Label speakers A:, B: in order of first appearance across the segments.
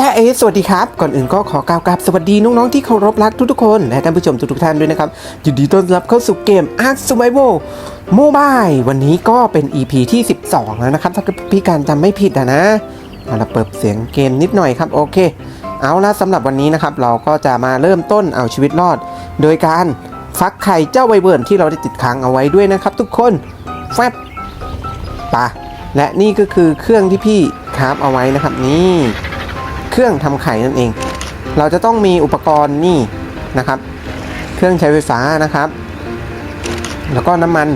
A: จ้าเอสวัสดีครับ ก่อนอื่นก็ขอกล่าวกับสวัสดีน้องๆที่เคารพรักทุกๆคนและท่านผู้ชมทุกๆท่านด้วยนะครับยินดีต้อนรับเข้าสู่เกม Ark Survival Mobile วันนี้ก็เป็น EP ที่ 12 แล้วนะครับ ถ้าพี่การจำไม่ผิดอะนะเอาละเปิดเสียงเกมนิดหน่อยครับ โอเค เอาละสำหรับวันนี้นะครับ เราก็จะมาเริ่มต้นเอาชีวิตรอด โดยการฟักไข่เจ้าไวเบิร์นที่เราได้ติดค้างเอาไว้ด้วยนะครับ ทุกคนแฟบปะและนี่ก็คือเครื่องที่พี่คราฟเอาไว้นะครับนี่ เครื่องทำไข่นั่นเอง เราจะต้องมีอุปกรณ์นี่นะครับ เครื่องใช้ไฟฟ้านะครับ แล้วก็น้ำมัน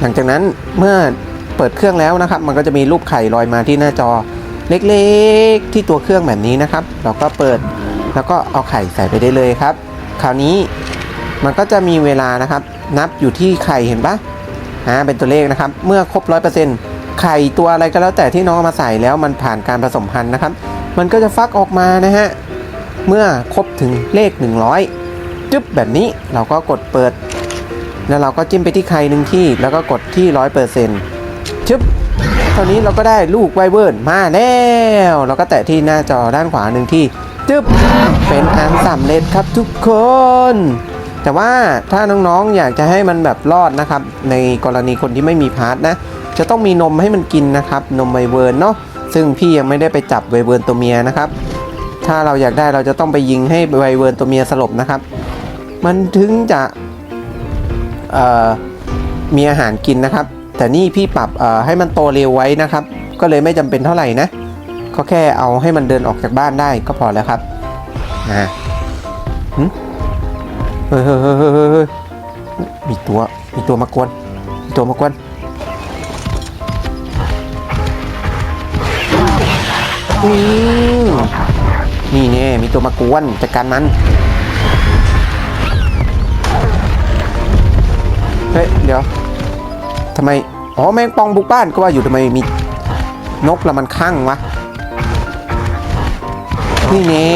A: หลังจากนั้นเมื่อเปิดเครื่องแล้วนะครับ มันก็จะมีรูปไข่ลอยมาที่หน้าจอเล็กๆที่ตัวเครื่องแบบนี้นะครับ เราก็เปิดแล้วก็เอาไข่ใส่ไปได้เลยครับ คราวนี้มันก็จะมีเวลานะครับ นับอยู่ที่ไข่เห็นปะอ่าเป็นตัวเลขนะครับ เมื่อครบร้อยเปอร์เซ็นต์ ไข่ตัวอะไรก็แล้วแต่ที่น้องเอามาใส่แล้วมันผ่านการผสมพันธุ์นะครับ มันก็จะฟักออกมานะฮะ เมื่อครบถึงเลข 100 จึ๊บแบบนี้เราก็กดเปิด แล้วเราก็จิ้มไปที่ไข่หนึ่งที่ แล้วก็กดที่100%จึ๊บตอนนี้เราก็ได้ลูกไวเบิร์นมาแล้วเราก็แตะที่หน้าจอด้านขวาหนึ่งที่จึ๊บเป็นอันสำเร็จครับทุกคน แต่ว่าถ้าน้องๆอยากจะให้มันแบบรอดนะครับ ในกรณีคนที่ไม่มีพาร์ทนะ จะต้องมีนมให้มันกินนะครับ นมไวเวิร์นเนาะซึ่งพี่ยังไม่ได้ไปจับไวเวิร์นตัวเมียนะครับ ถ้าเราอยากได้เราจะต้องไปยิงให้ไวเวิร์นตัวเมียสลบนะครับ มันถึงจะมีอาหารกินนะครับ แต่นี่พี่ปรับให้มันโตเร็วไว้นะครับ ก็เลยไม่จำเป็นเท่าไหร่นะก็แค่เอาให้มันเดินออกจากบ้านได้ก็พอแล้วครับอ่าหึเฮ้ยเฮ้ยเฮ้ยเฮ้ยเฮ้ยเฮ้ยมีตัว มีตัวมากวน มีตัวมากวน อืมนี่แน่มีตัวมากวนจัดการมัน เฮ้ย เดี๋ยวทำไม อ๋อ แมงปองบุกบ้านก็ว่าอยู่ทำไมมีนกละมันข้างวะ นี่แน่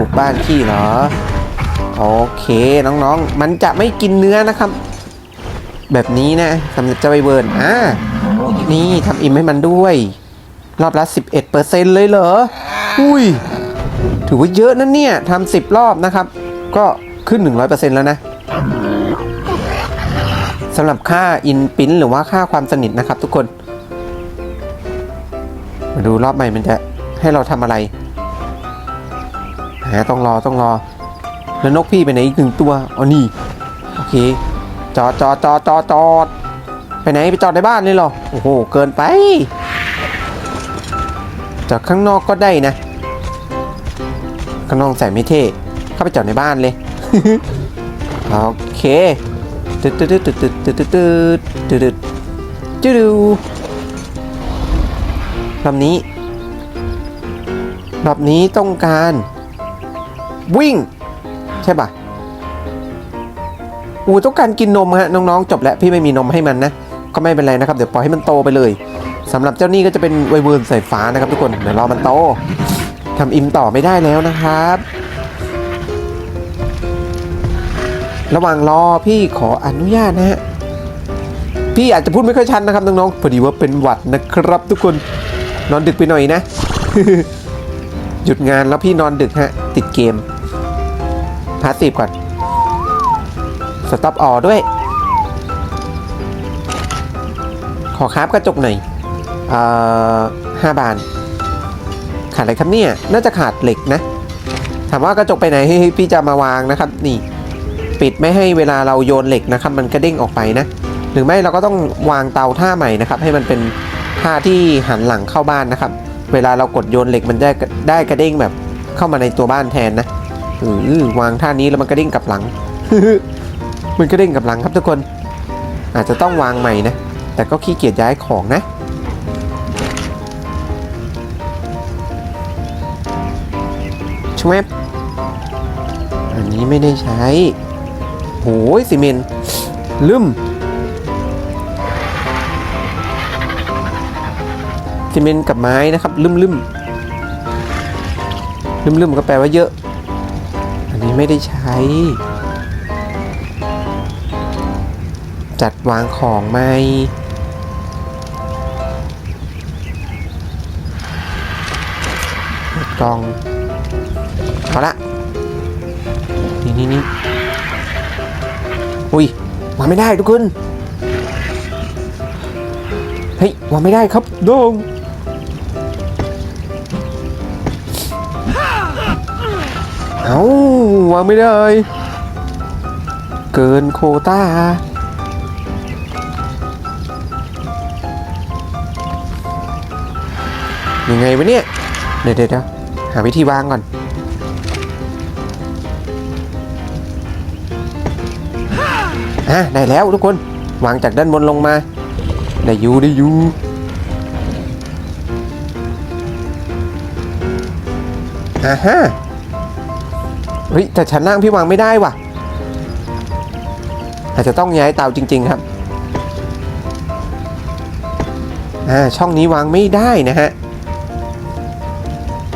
A: บุกบ้านขี้เหรอ โอเคน้องๆ มันจะไม่กินเนื้อนะครับ แบบนี้นะสำหรับเจ้าไอเบิร์นอ่านี่ทำอิ่มให้มันด้วย รอบละ 11%เลยเหรอ อุ้ย ถือว่าเยอะนะเนี่ยทำ10 รอบนะครับ ก็ขึ้น 100%แล้วนะสำหรับค่าอินปิ้นหรือว่าค่าความสนิทนะครับทุกคน มาดูรอบใหม่มันจะให้เราทำอะไรหาต้องรอต้องรอ แล้วนกพี่ไปไหนอีกหนึ่งตัวอ๋อนี่ โอเค จอดจอดจอดจอดจอดไปไหนไปจอดในบ้านเลยเหรอ โอ้โห เกินไป จากข้างนอกก็ได้นะ ข้างนอกใส่ไม่เท่เข้าไปจอดในบ้านเลยโอเคตึ๊ดตึ๊ดตึ๊ดตึ๊ดตึ๊ดตึ๊ดตึ๊ดตึ๊ดตึ๊ดจูดูรอบนี้รอบนี้ต้องการ วิ่ง ใช่ปะอูต้องการกินนมฮะน้องๆจบแล้วพี่ไม่มีนมให้มันนะ ก็ไม่เป็นไรนะครับ เดี๋ยวปล่อยให้มันโตไปเลย สำหรับเจ้านี่ก็จะเป็นไวเวิร์นสายฟ้านะครับทุกคนเดี๋ยวรอมันโตทำอิมต่อไม่ได้แล้วนะครับ ระหว่างรอพี่ขออนุญาตนะฮะพี่อาจจะพูดไม่ค่อยชัดนะครับน้องๆพอดีว่าเป็นหวัดนะครับทุกคนนอนดึกไปหน่อยนะ หยุดงานแล้วพี่นอนดึกฮะ ติดเกมพาสซีฟก่อนสต็อปออด้วย ขอคราบกระจกหน่อย ห้าบาน ขาดอะไรครับเนี่ย น่าจะขาดเหล็กนะ ถามว่ากระจกไปไหนให้พี่จะมาวางนะครับ นี่ ปิดไม่ให้เวลาเราโยนเหล็กนะครับ มันกระเด้งออกไปนะ หรือไม่เราก็ต้องวางเตาท่าใหม่นะครับ ให้มันเป็นท่าที่หันหลังเข้าบ้านนะครับ เวลาเรากดโยนเหล็กมันได้ได้กระเด้งแบบเข้ามาในตัวบ้านแทนนะวางท่านี้แล้วมันกระเด้งกลับหลัง มันกระเด้งกลับหลังครับทุกคน อาจจะต้องวางใหม่นะ แต่ก็ขี้เกียจย้ายของนะ ชวบอันนี้ไม่ได้ใช้โหยซีเมนลืมซีเมนกับไม้นะครับลืมลืมลืมลืมก็แปลว่าเยอะ อันนี้ไม่ได้ใช้ จัดวางของไหมกล่อง เอาละนี่นี่นี่อุ้ยวางไม่ได้ทุกคน เฮ้ยวางไม่ได้ครับโดงเอาวางไม่ได้ เกินโควต้ายังไงวะเนี่ย เดี๋ยวเดี๋ยวเดี๋ยวหาวิธีวางก่อน อะได้แล้วทุกคนวางจากด้านบนลงมาได้อยู่ได้อยู่อ่าฮะเฮ้ยแต่ชั้นล่างพี่วางไม่ได้ว่ะ อาจจะต้องย้ายเตาจริง ๆครับอ่าช่องนี้วางไม่ได้นะฮะ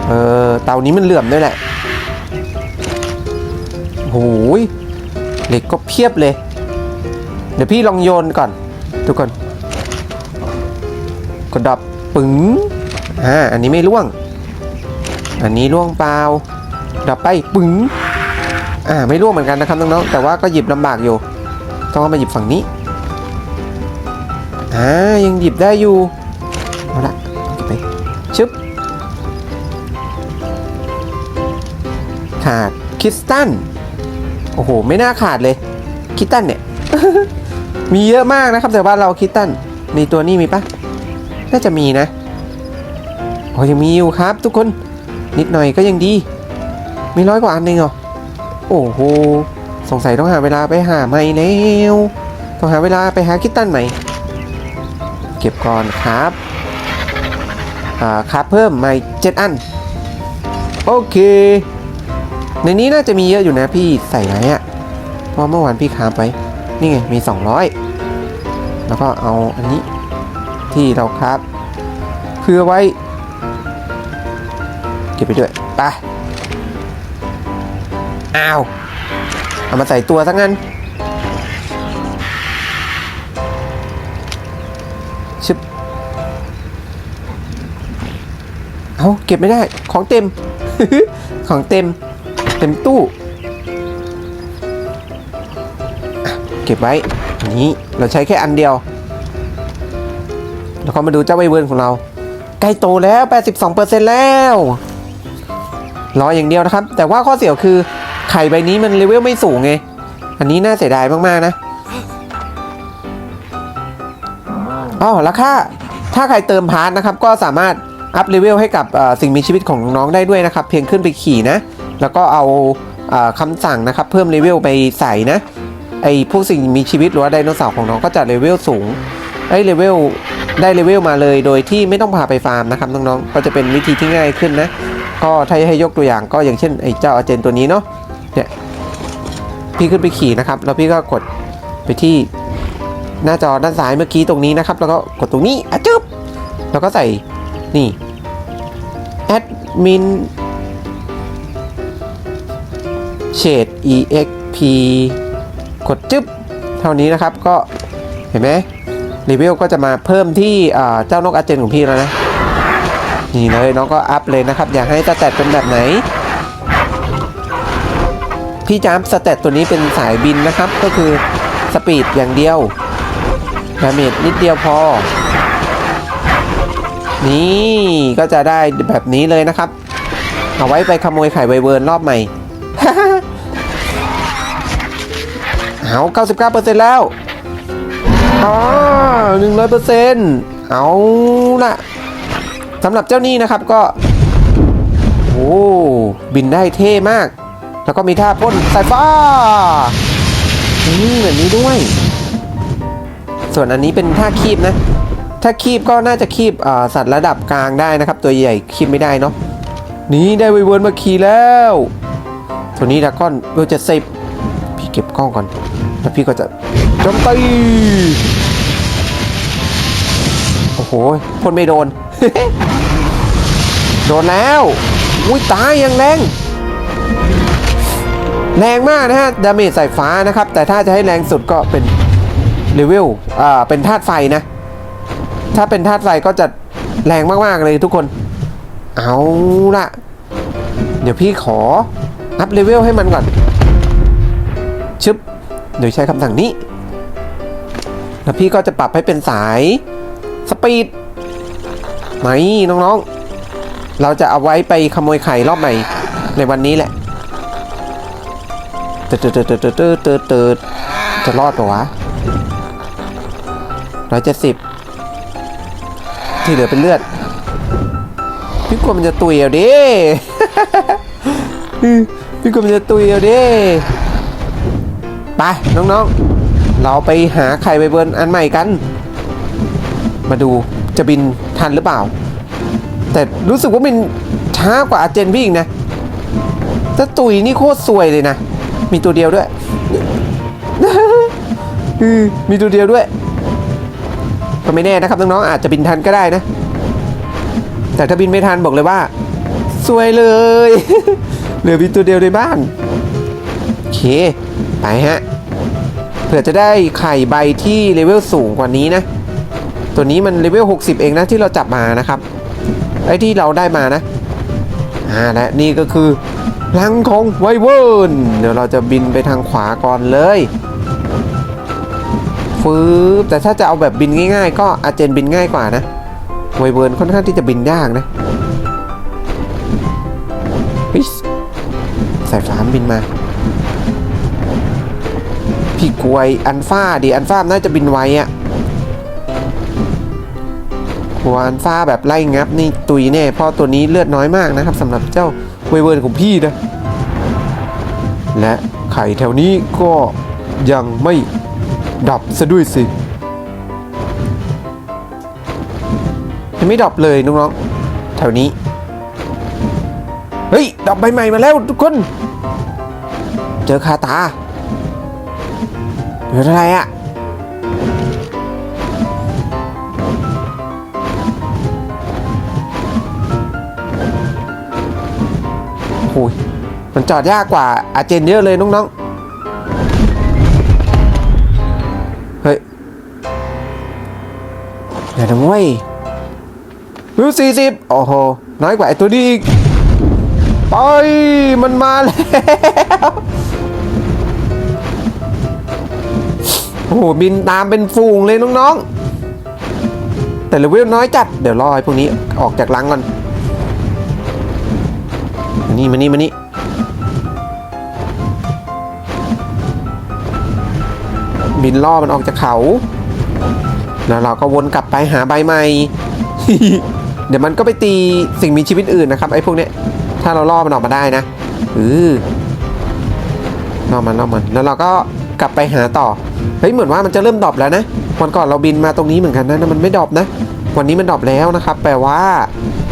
A: เออเตานี้มันเหลื่อมด้วยแหละโอ้ยเหล็กก็เพียบเลย เดี๋ยวพี่ลองโยนก่อน ทุกคน กดดับปึ๋งอ่าอันนี้ไม่ร่วง อันนี้ร่วงเปล่า ดับไปปึ๋งอ่าไม่ร่วงเหมือนกันนะครับน้องๆแต่ว่าก็หยิบลำบากอยู่ ต้องมาหยิบฝั่งนี้อ่ายังหยิบได้อยู่เอาละไปชึบขาดคิสตันโอ้โห ไม่น่าขาดเลย คิสตันเนี่ย มีเยอะมากนะครับแต่ว่าเราคิสตันมีตัวนี้มีปะน่าจะมีนะโอ๋อยังมีอยู่ครับ ทุกคนนิดหน่อยก็ยังดี มีร้อยกว่าอันเองเหรอโอ้โหสงสัยต้องหาเวลาไปหาใหม่แล้วต้องหาเวลาไปหาคิตตันใหม่ เก็บก่อนครับอ่าครับเพิ่มใหม่เจ็ดอัน โอเค ในนี้น่าจะมีเยอะอยู่นะพี่ใส่ไหนอะเพราะเมื่อวานพี่ค้าไป นี่ไงมี 200 แล้วก็เอาอันนี้ที่เราครับเพื่อไว้ เก็บไปด้วยไปอ้าว เอามาใส่ตัวซะงั้นชึบเอาเก็บไม่ได้ของเต็ม ของเต็ม เต็มตู้ เก็บไว้นี้เราใช้แค่อันเดียว แล้วก็มาดูเจ้าไวเวิร์นของเรา ใกล้โตแล้ว 82%แล้วรออย่างเดียวนะครับ แต่ว่าข้อเสียคือไข่ใบนี้มันเลเวลไม่สูงไง อันนี้น่าเสียดายมาก ๆ นะอ๋อแล้วค่าถ้าใครเติมพาร์ทนะครับ ก็สามารถอัพเลเวลให้กับสิ่งมีชีวิตของน้องได้ด้วยนะครับ เพียงขึ้นไปขี่นะ แล้วก็เอาอ่อคำสั่งนะครับ เพิ่มเลเวลไปใส่นะ ไอพวกสิ่งมีชีวิตหรือว่าไดโนเสาร์ของน้องก็จะเลเวลสูงไอเลเวลได้เลเวลมาเลยโดยที่ไม่ต้องพาไปฟาร์มนะครับน้องๆก็จะเป็นวิธีที่ง่ายขึ้นนะก็ถ้าให้ยกตัวอย่างก็อย่างเช่นไอ้เจ้าอาเจนตัวนี้เนาะเนี่ยพี่ขึ้นไปขี่นะครับ แล้วพี่ก็กดไปที่หน้าจอด้านซ้ายเมื่อกี้ตรงนี้นะครับ แล้วก็กดตรงนี้อะจึ๊บแล้วก็ใส่นี่ admin shade exp กดจึ๊บเท่านี้นะครับก็เห็นไหมรีวิวก็จะมาเพิ่มที่เจ้านกอาเจนของพี่แล้วนะ นี่เลยน้องก็อัพเลยนะครับ อยากให้สแตทเป็นแบบไหน พี่จามสแตทตัวนี้เป็นสายบินนะครับ ก็คือสปีดอย่างเดียวดาเมจนิดเดียวพอ นี่ก็จะได้แบบนี้เลยนะครับ เอาไว้ไปขโมยไข่ไวเวิร์นรอบใหม่ เอา99%แล้วอ๋อ100%เอาละสำหรับเจ้านี้นะครับก็ โอ้บินได้เท่มาก แล้วก็มีท่าพ่นสายฟ้านี่แบบนี้ด้วย ส่วนอันนี้เป็นท่าคีบนะ ถ้าคีบก็น่าจะคีบสัตว์ระดับกลางได้นะครับ ตัวใหญ่คีบไม่ได้เนาะนี่ได้ไวเวิร์นมาขี่แล้ว ตัวนี้ดาก้อนเวลจะสิบพี่เก็บกล้องก่อน แล้วพี่ก็จะจมตีโอ้โหพ่นไม่โดน โดนแล้ว อุ้ยตายยังแรง แรงมากนะฮะ ดาเมจสายฟ้านะครับ แต่ถ้าจะให้แรงสุดก็เป็นเลเวลอ่า เป็นธาตุไฟนะ ถ้าเป็นธาตุไฟก็จะแรงมาก ๆ เลยทุกคน เอาละเดี๋ยวพี่ขอ อัพเลเวลให้มันก่อน ชึบ โดยใช้คำสั่งนี้ แล้วพี่ก็จะปรับให้เป็นสายสปีดไหมน้องๆ เราจะเอาไว้ไปขโมยไข่รอบใหม่ในวันนี้แหละเติร์ดเติร์ดเติร์ดเติร์ดเติร์ดเติร์ดจะรอดปะวะร้อยเจ็ดสิบที่เหลือเป็นเลือด พี่กลัวมันจะตุยเอาดิพี่กลัวมันจะตุยเอาดิ ไปน้องๆ เราไปหาไข่ใบเบิร์นอันใหม่กัน มาดูจะบินทันหรือเปล่า แต่รู้สึกว่ามันช้ากว่าอาเจนพี่อีกนะถ้าตุยนี่โคตรสวยเลยนะ มีตัวเดียวด้วยมีตัวเดียวด้วยก็ไม่แน่นะครับน้องๆอาจจะบินทันก็ได้นะ แต่ถ้าบินไม่ทันบอกเลยว่าสวยเลยเหลือมีตัวเดียวในบ้านโอเค ไปฮะ ผื่อจะได้ไข่ใบที่เลเวลสูงกว่านี้นะ ตัวนี้มันเลเวล60 เองนะที่เราจับมานะครับ ไอ้ที่เราได้มานะ อ่าและนี่ก็คือรังของไวเวิร์นเดี๋ยวเราจะบินไปทางขวาก่อนเลยฟืบแต่ถ้าจะเอาแบบบินง่าย ๆ ก็อาเจนบินง่ายกว่านะไวเวิร์นค่อนข้างที่จะบินยากนะสายฟ้าบินมา พี่กวยอันฟ้าดิอันฟ้าน่าจะบินไวอะกัวอันฟ้าแบบไล่งับนี่ตุยแน่เพราะตัวนี้เลือดน้อยมากนะครับสำหรับเจ้าไวเวิร์นของพี่นะ และไข่แถวนี้ก็ยังไม่ดับซะด้วยสิยังไม่ดรอปเลยน้องๆแถวนี้ เฮ้ยดรอปใบใหม่มาแล้วทุกคน เจอคาตา เจออะไรอะโอ้ยมันจอดยากกว่าอาเจนเยอะเลยน้องๆ เฮ้ยเดี๋ยวนะเว้ยวิวสี่สิบโอ้โห น้อยกว่าไอ้ตัวนี้อีก ไป มันมาแล้ว อ้โหบินตามเป็นฝูงเลยน้องๆ แต่เลเวลน้อยจัด เดี๋ยวรอไอ้พวกนี้ออกจากรังก่อน มานี่มานี่มานี่บินล่อมันออกจากเขา แล้วเราก็วนกลับไปหาใบใหม่ เดี๋ยวมันก็ไปตีสิ่งมีชีวิตอื่นนะครับไอ้พวกเนี้ย ถ้าเราล่อมันออกมาได้นะเออล่อมันล่อมัน แล้วเราก็กลับไปหาต่อ เฮ้ยเหมือนว่ามันจะเริ่มดรอปแล้วนะวันก่อนเราบินมาตรงนี้เหมือนกันนะมันไม่ดรอปนะ วันนี้มันดรอปแล้วนะครับ แปลว่า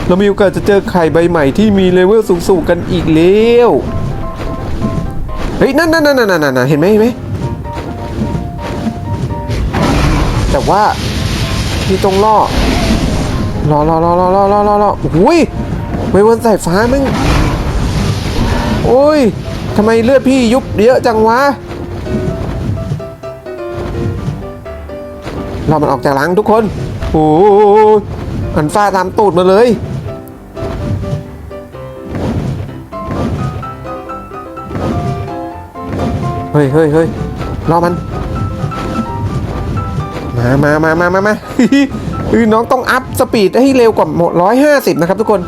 A: เรามีโอกาสจะเจอไข่ใบใหม่ที่มีเลเวลสูงๆกันอีกแล้วเฮ้ยนั่นนั่นนั่นนั่นนั่นเห็นไหมเห็นไหมแต่ว่าที่ตรงล่อรอรอรอรอรอรอรอรอโอ้ยไวเวร์นสายฟ้ามึงโอ้ยทำไมเลือดพี่ยุบเยอะจังวะ เรามันออกจากหลังทุกคนโอ้ยอันฟ้าตามตูดมาเลย เฮ้ยเฮ้ยเฮ้ยรอมัน มามามามามามาคือน้องต้องอัพสปีดให้เร็วกว่าหมดร้อยห้าสิบนะครับทุกคน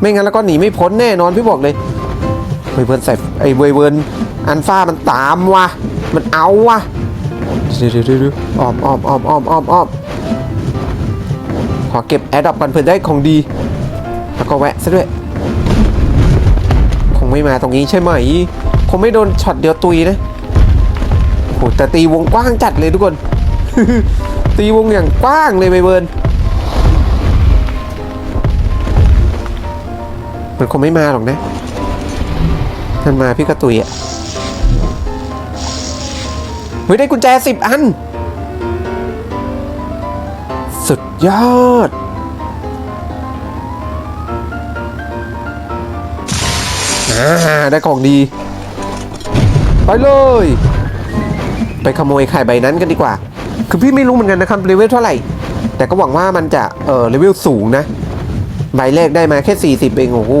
A: ไม่งั้นแล้วก็หนีไม่พ้นแน่นอนพี่บอกเลยเวเวิร์นใส่ไอ้เวเวิร์นอันฟ้ามันตามว่ะ มันเอาว่ะ เดี๋ยวเดี๋ยวอ้อมอ้อมอ้อมอ้อมอ้อมอ้อมขอเก็บแอดดอปกันเพื่อได้ของดี แล้วก็แวะซะด้วย คงไม่มาตรงนี้ใช่ไหม คงไม่โดนช็อตเดียวตุยนะโหแต่ตีวงกว้างจัดเลยทุกคน ตีวงอย่างกว้างเลยไปเบิร์นมันคงไม่มาหรอกนะมันมาพี่กระตุยอะ เฮ้ยได้กุญแจสิบอัน สุดยอดอ่าได้ของดี ไปเลย ไปขโมยไข่ใบนั้นกันดีกว่า คือพี่ไม่รู้เหมือนกันนะครับเลเวลเท่าไหร่ แต่ก็หวังว่ามันจะ เออเลเวลสูงนะ ใบแรกได้มาแค่ 40 เองโอ้โห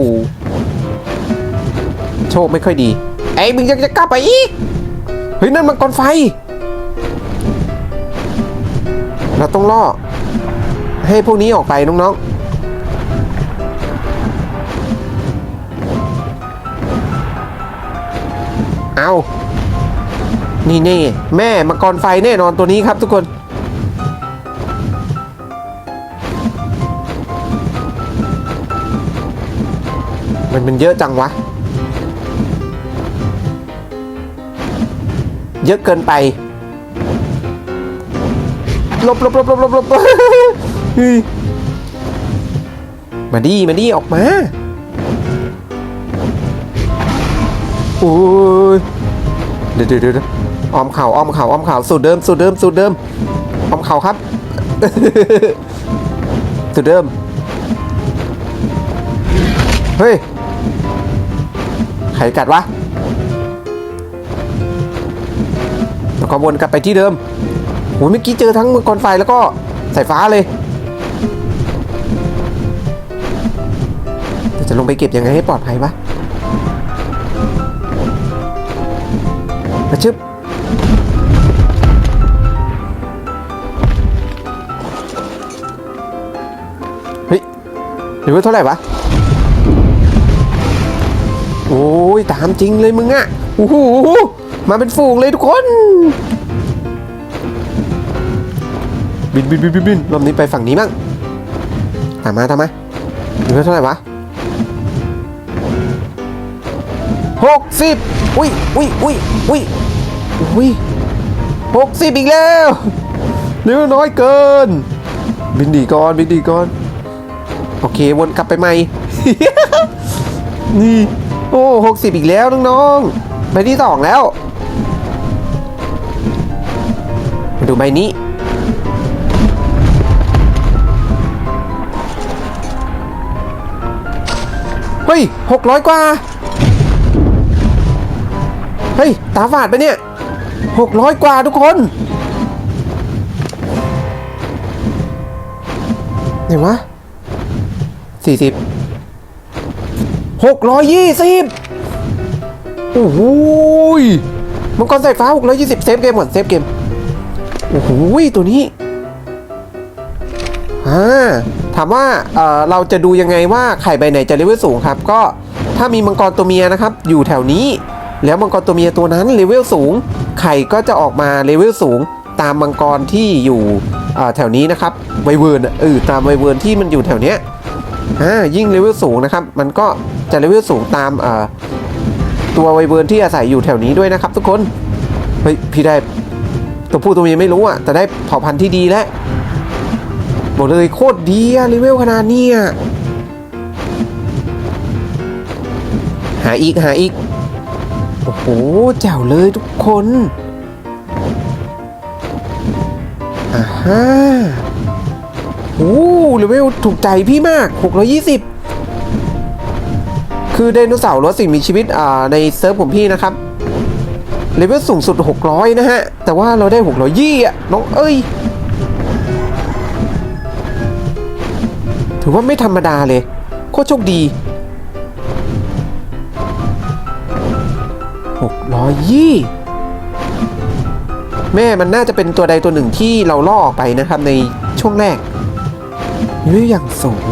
A: โชคไม่ค่อยดี ไอ้มึงยังจะกลับไปอีก เฮ้ยนั่นมังกรไฟ เราต้องล่อ ให้พวกนี้ออกไปน้องๆ เอานี่นี่แม่มังกรไฟแน่นอนตัวนี้ครับทุกคน มันมันเยอะจังวะ เยอะเกินไปลบลบลบลบลบลบมาดีมาดีออกมาโอ้ยเดี๋ยวเดี๋ยวเดี๋ยวอ้อมเข่าอ้อมเข่าอ้อมเข่าสูตรเดิมสูตรเดิมสูตรเดิมอ้อมเข่าครับสูตรเดิมเฮ้ยใครกัดวะ แล้วก็วนกลับไปที่เดิมโหเมื่อกี้เจอทั้งมังกรไฟแล้วก็สายฟ้าเลยจะลงไปเก็บยังไงให้ปลอดภัยวะมาชึบเฮ้ยหรือว่าเท่าไหร่วะ โอ้ย ตามจริงเลยมึงอะโอ้โห มาเป็นฝูงเลยทุกคน บินบินบินบินบินรอบนี้ไปฝั่งนี้มั่งตามมาตามมาเหลือเท่าไหร่วะหกสิบอุ้ยอุ้ยอุ้ยอุ้ยอุ้ยหกสิบอีกแล้วเหลือน้อยเกิน บินดีก่อนบินดีก่อน โอเควนกลับไปใหม่ นี่ โอ้หกสิบอีกแล้วน้องๆใบที่สองแล้ว ดูใบนี้ เฮ้ยหกร้อยกว่า เฮ้ย ตาฝาดไปเนี่ยหกร้อยกว่าทุกคนไหนวะสี่สิบหกร้อยยี่สิบโอ้โหยมังกรสายฟ้าหกร้อยยี่สิบเซฟเกมก่อนเซฟเกม โอ้โหตัวนี้อ่าถามว่าเอ่อเราจะดูยังไงว่าไข่ใบไหนจะเลเวลสูงครับ ก็ถ้ามีมังกรตัวเมียนะครับ อยู่แถวนี้ แล้วมังกรตัวเมียตัวนั้นเลเวลสูง ไข่ก็จะออกมาเลเวลสูง ตามมังกรที่อยู่เอ่อแถวนี้นะครับไวเวิร์นเออตามไวเวิร์นที่มันอยู่แถวเนี้ยอ่ายิ่งเลเวลสูงนะครับ มันก็จะเลเวลสูงตามเอ่อตัวไวเวิร์นที่อาศัยอยู่แถวนี้ด้วยนะครับ ทุกคนเฮ้ยพี่ได้ ตัวผู้ตัวเมียไม่รู้อะแต่ได้เผ่าพันธุ์ที่ดีแล้วบอกเลยโคตรดีอะเลเวลขนาดนี้ยหาอีกหาอีก โอ้โหแจ๋วเลยทุกคนอ่าฮะโอ้เลเวลถูกใจพี่มาก 620 คือไดโนเสาร์รถสิ่งมีชีวิตอ่าในเซิร์ฟผมพี่นะครับ เลเวลสูงสุด 600 นะฮะ แต่ว่าเราได้620อะ น้องเอ้ย ถือว่าไม่ธรรมดาเลย โคตรโชคดีหกร้อยยี่แม่มันน่าจะเป็นตัวใดตัวหนึ่งที่เราล่อออกไปนะครับในช่วงแรกเฮ้ยอย่างสูง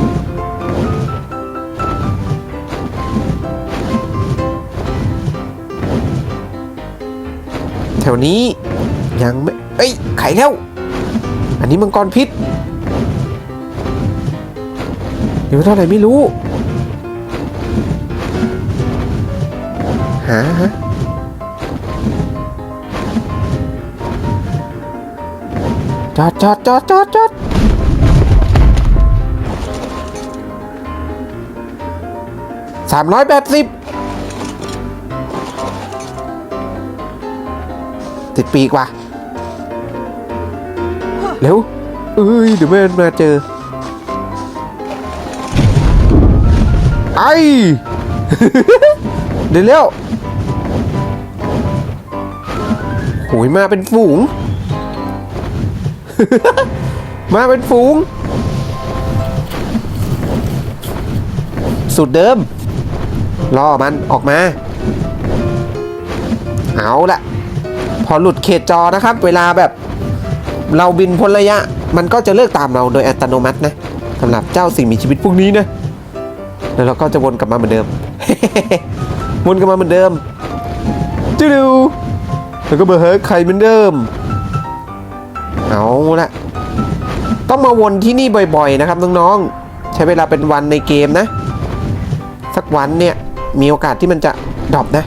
A: แถวนี้ ยังไม่ เอ้ย ไข่แล้ว อันนี้มังกรพิษเดี๋ยวเท่าไหร่ไม่รู้ หาฮะจอดจอดจอดจอดจอดสามร้อยแปดสิบ ติดปีกว่ะเร็วเอ้ยเดี๋ยวแม่มันมาเจอ ไอ เดี๋ยวเร็วโหยมาเป็นฝูง มาเป็นฝูง สุดเดิมล่อมันออกมา เอาละ พอหลุดเขตจอนะครับ เวลาแบบเราบินพ้นระยะ มันก็จะเลิกตามเราโดยอัตโนมัตินะสำหรับเจ้าสิ่งมีชีวิตพวกนี้นะแล้วเราก็จะวนกลับมาเหมือนเดิมวนกลับมาเหมือนเดิมจูดูแล้วก็เบอร์เฮ้ใครเหมือนเดิมเอาละต้องมาวนที่นี่บ่อยๆนะครับน้องๆใช้เวลาเป็นวันในเกมนะ สักวันเนี่ยมีโอกาสที่มันจะดรอปนะ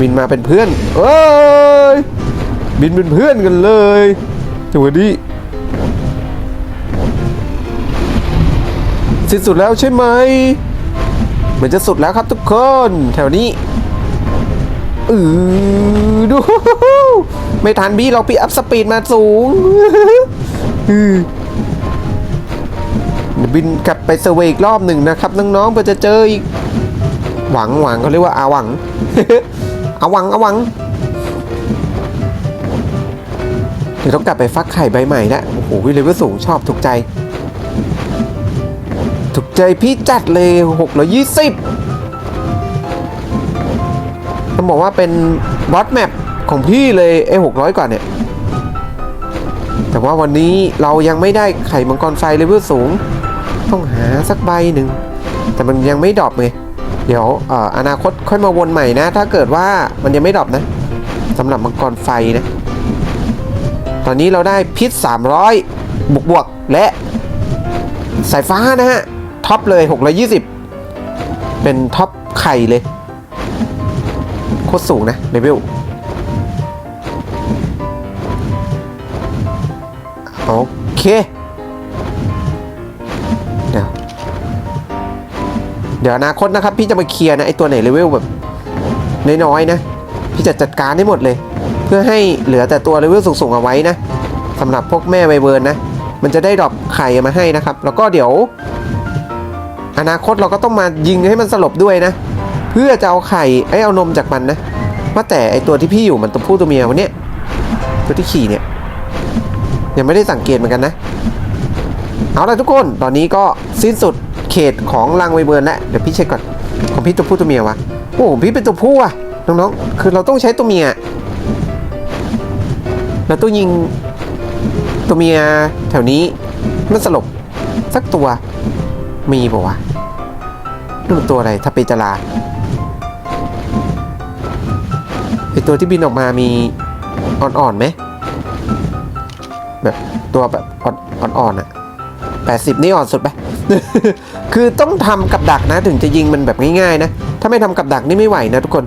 A: บินมาเป็นเพื่อนเอ้ยบินเป็นเพื่อนกันเลยจังหวะนี้สิ้นสุดแล้วใช่ไหมเหมือนจะสุดแล้วครับทุกคนแถวนี้อือดูไม่ทันบี้เราปีอัพสปีดมาสูงบินกลับไปเซเวย์อีกรอบหนึ่งนะครับ น้องๆเพื่อจะเจออีก หวังหวังเขาเรียกว่าอาหวัง อาวังอาวัง เดี๋ยวต้องกลับไปฟักไข่ใบใหม่ล้วโอ้โหวิเลเวลสูงชอบถูกใจ ถูกใจพี่จัดเลยหกร้อยี่สิบต้องบอกว่าเป็นบอสแมปของพี่เลยไอ้หกร้อยกว่าเนี่ย แต่ว่าวันนี้เรายังไม่ได้ไข่มังกรไฟเลเวลสูง ต้องหาสักใบหนึ่ง แต่มันยังไม่ดรอปไง เดี๋ยวออนาคตค่อยมาวนใหม่นะ ถ้าเกิดว่ามันยังไม่ดรอปนะสำหรับมังกรไฟนะ ตอนนี้เราได้พิษ 300 บวกบวกและสายฟ้านะฮะ ท็อปเลย 620 เป็นท็อปไข่เลย โคตรสูงนะเลเวลโอเค เดี๋ยวอนาคตนะครับพี่จะมาเคลียร์นะไอตัวไหนเลเวลแบบน้อยๆนะ พี่จะจัดการได้หมดเลย เพื่อให้เหลือแต่ตัวเลเวลสูงๆเอาไว้นะสำหรับพวกแม่ไวเบิร์นนะ มันจะได้ดรอปไข่มาให้นะครับ แล้วก็เดี๋ยว อนาคตเราก็ต้องมายิงให้มันสลบด้วยนะ เพื่อจะเอาไข่ไอเอานมจากมันนะว่าแต่ไอตัวที่พี่อยู่มันตัวผู้ตัวเมียวะเนี่ยตัวที่ขี่เนี่ยยังไม่ได้สังเกตเหมือนกันนะ เอาละทุกคน ตอนนี้ก็สิ้นสุด เขตของรังไวเบิร์นแล้วเดี๋ยวพี่เช็คก่อนของพี่ตัวผู้ตัวเมียวะโอ้พี่เป็นตัวผู้อะน้องๆคือเราต้องใช้ตัวเมียเราต้องยิงตัวเมียแถวนี้มันสลบสักตัวมีป่าวะนี่มันตัวอะไรถ้าเปจาราไอตัวที่บินออกมามีอ่อนๆไหมแบบตัวแบบอ่อนๆอะแปดสิบนี่อ่อนสุดไป คือต้องทำกับดักนะถึงจะยิงมันแบบง่ายๆนะ ถ้าไม่ทำกับดักนี่ไม่ไหวนะทุกคน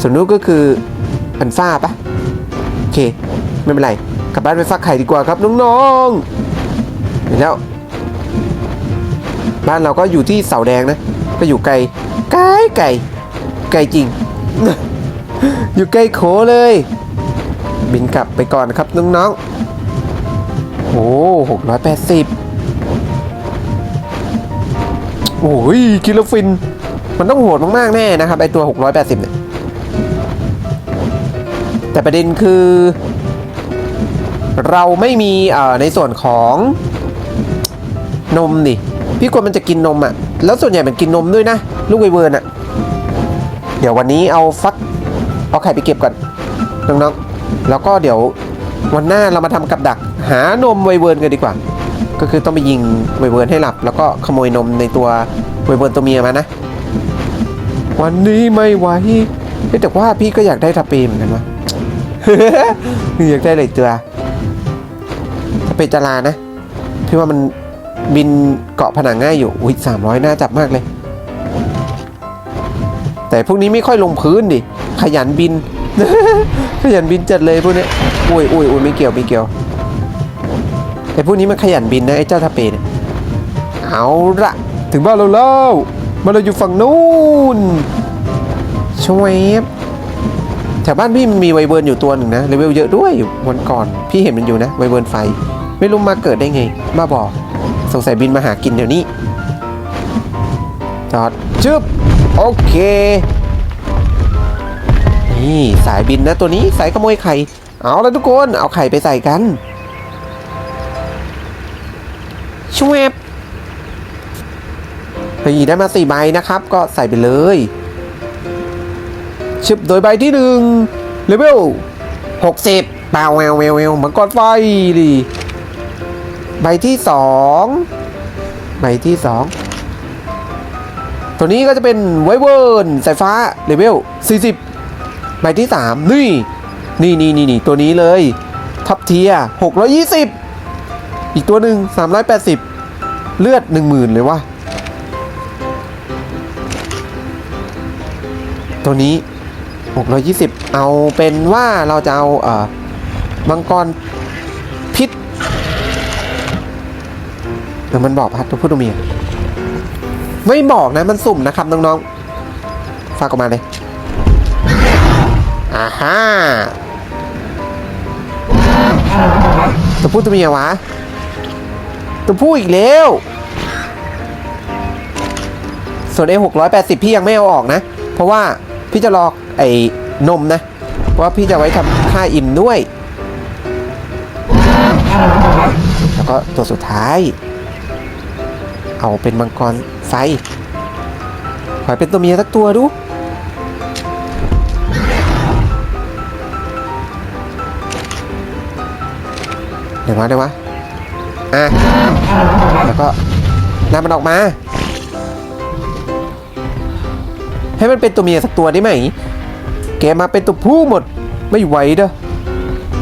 A: ส่วนนู้นก็คืออันฟ้าปะโอเค ไม่เป็นไร กลับบ้านไปฟักไข่ดีกว่าครับน้องๆเห็นแล้วบ้านเราก็อยู่ที่เสาแดงนะ ก็อยู่ไกล ไกลไกลไกลจริง อยู่ใกล้โขเลย บินกลับไปก่อนครับน้องๆโอ้หกร้อยแปดสิบ โอ้ยกิโลฟิน มันต้องโหดมากๆแน่นะครับไอตัว 680 เนี่ย แต่ประเด็นคือ เราไม่มีในส่วนของนมดิพี่กลัวมันจะกินนมอะ่ะ แล้วส่วนใหญ่มันกินนมด้วยนะ ลูกไวเวิร์นอะ่ะ เดี๋ยววันนี้เอาฟัก เอาไข่ไปเก็บก่อนน้องๆ แล้วก็เดี๋ยววันหน้าเรามาทำกับดัก หานมไวเวิร์นกันดีกว่า ก็คือต้องไปยิงไวเวิร์นให้หลับ แล้วก็ขโมยนมในตัวไวเวิร์นตัวเมียมานะ วันนี้ไม่ไหวแต่ว่าพี่ก็อยากได้ทัพเปเหมือนกันวะอยากได้เลยตัวทัพเปจารานะ พี่ว่ามันบินเกาะผนังง่ายอยู่ อุ้ยสามร้อยน่าจับมากเลย แต่พวกนี้ไม่ค่อยลงพื้นดิ ขยันบิน ขยันบินจัดเลยพวกนี้อุ้ยอุ้ยอุ้ยไม่เกี่ยวไม่เกี่ยว แต่พวกนี้มันขยันบินนะไอ้เจ้าทัพเปเนี่ยเอาละถึงบ้านเราแล้วมาเราอยู่ฝั่งนู้นช่วบแถวบ้านพี่มันมีไวเบิร์นอยู่ตัวหนึ่งนะเลเวลเยอะด้วยวันก่อนพี่เห็นมันอยู่นะไวเบิร์นไฟ ไม่รู้มาเกิดได้ไงบ้าบอสงสัยบินมาหากินเดี๋ยวนี้จอดจึ๊บโอเค นี่สายบินนะตัวนี้สายขโมยไข่ เอาแล้วทุกคนเอาไข่ไปใส่กัน ชวบเฮ้ยได้มาสี่ใบนะครับ ก็ใส่ไปเลยชึบโดยใบที่หนึ่งเลเวลหกสิบเปล่าแววแววแววมังกรไฟดิใบที่สองใบที่สองตัวนี้ก็จะเป็นไวเวิร์นสายฟ้าเลเวล40ใบที่3นี่นี่นี่นี่นี่ตัวนี้เลยท็อปเทีย620อีกตัวหนึ่ง380 เลือด10,000เลยวะตัวนี้ 620 เอาเป็นว่าเราจะเอาเอ่อมังกรพิษหรือมันบอกพัดตัวผู้ตัวเมียไม่บอกนะมันสุ่มนะครับน้องๆ ฝากออกมาเลยอ่าฮะตัวผู้ตัวเมียวะตัวผู้อีกแล้ว ส่วนไอ้หกร้อยแปดสิบพี่ยังไม่เอาออกนะ เพราะว่าพี่จะรอไอ้นมนะ เพราะว่าพี่จะไว้ทำค่าอิ่มด้วย แล้วก็ตัวสุดท้าย เอาเป็นมังกรไฟขอเป็นตัวเมียสักตัวดูเดี๋ยวมาเดี๋ยวมาอะแล้วก็นำมันออกมา ให้มันเป็นตัวเมียสักตัวได้ไหม แกมาเป็นตัวผู้หมด ไม่ไหวเด้อ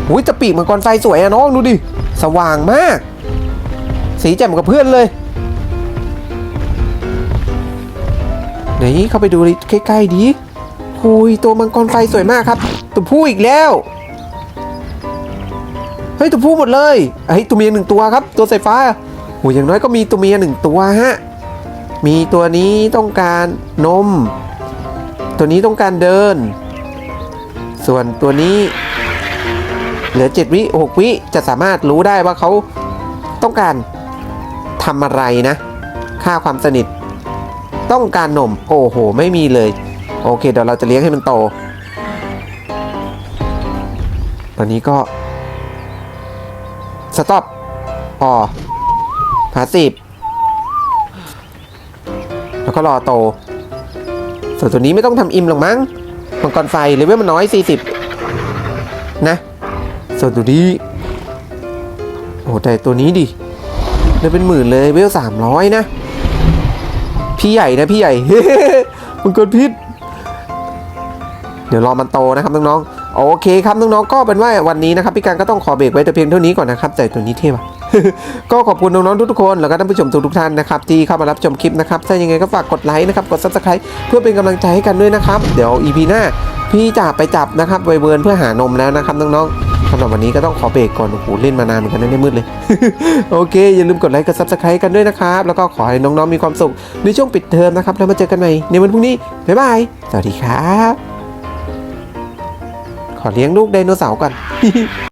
A: หุ้ยต่ปีกมังกรไฟสวยอะน้องดูดิ สว่างมาก สีแจ่มกับเพื่อนเลย ไหนเข้าไปดูใกล้ๆดีหุยตัวมังกรไฟสวยมากครับ ตัวผู้อีกแล้ว เฮ้ยตัวผู้หมดเลยเฮ้ยตัวเมียหนึ่งตัวครับ ตัวสายฟ้าโหอย่างน้อยก็มีตัวเมียหนึ่งตัวฮะ มีตัวนี้ต้องการนม ตัวนี้ต้องการเดิน ส่วนตัวนี้ เหลือ 7 วิ6วิจะสามารถรู้ได้ว่าเขาต้องการทำอะไรนะ ค่าความสนิท ต้องการนม โอ้โห ไม่มีเลย โอเค เดี๋ยวเราจะเลี้ยงให้มันโต ตอนนี้ก็ สต็อปพอพาสิบแล้วก็รอโต ส่วนตัวนี้ไม่ต้องทำอิมหรอกมั้งมังกรไฟเลเวลมันน้อย 40 นะ ส่วนตัวนี้ โอ้แต่ตัวนี้ดิเลเป็นหมื่นเลยเวลสามร้อยนะ พี่ใหญ่นะพี่ใหญ่ มังกรพิษ เดี๋ยวรอมันโตนะครับน้องๆ โอเคครับน้องๆ ก็เป็นว่าวันนี้นะครับพี่การก็ต้องขอเบรกไว้แต่เพียงเท่านี้ก่อนนะครับแต่ตัวนี้เท่ปะ ก็ขอบคุณน้องๆทุกๆคนแล้วก็ท่านผู้ชมทุกๆท่านนะครับที่เข้ามารับชมคลิปนะครับถ้ายังไงก็ฝากกดไลค์นะครับกด subscribe เพื่อเป็นกำลังใจให้กันด้วยนะครับ เดี๋ยว EP หน้าพี่จะไปจับนะครับไวเบิร์นเพื่อหานมแล้วนะครับน้องๆสำหรับวันนี้ก็ต้องขอเบรกก่อนโอ้โหเล่นมานานเหมือนกันนะเนี่ยมืดเลย โอเค อย่าลืมกดไลค์กด subscribe กันด้วยนะครับ แล้วก็ขอให้น้องๆมีความสุขในช่วงปิดเทอมนะครับแล้วมาเจอกันใหม่ในวันพรุ่งนี้บ๊ายบายสวัสดีครับขอเลี้ยงลูกไดโนเสาร์ก่อน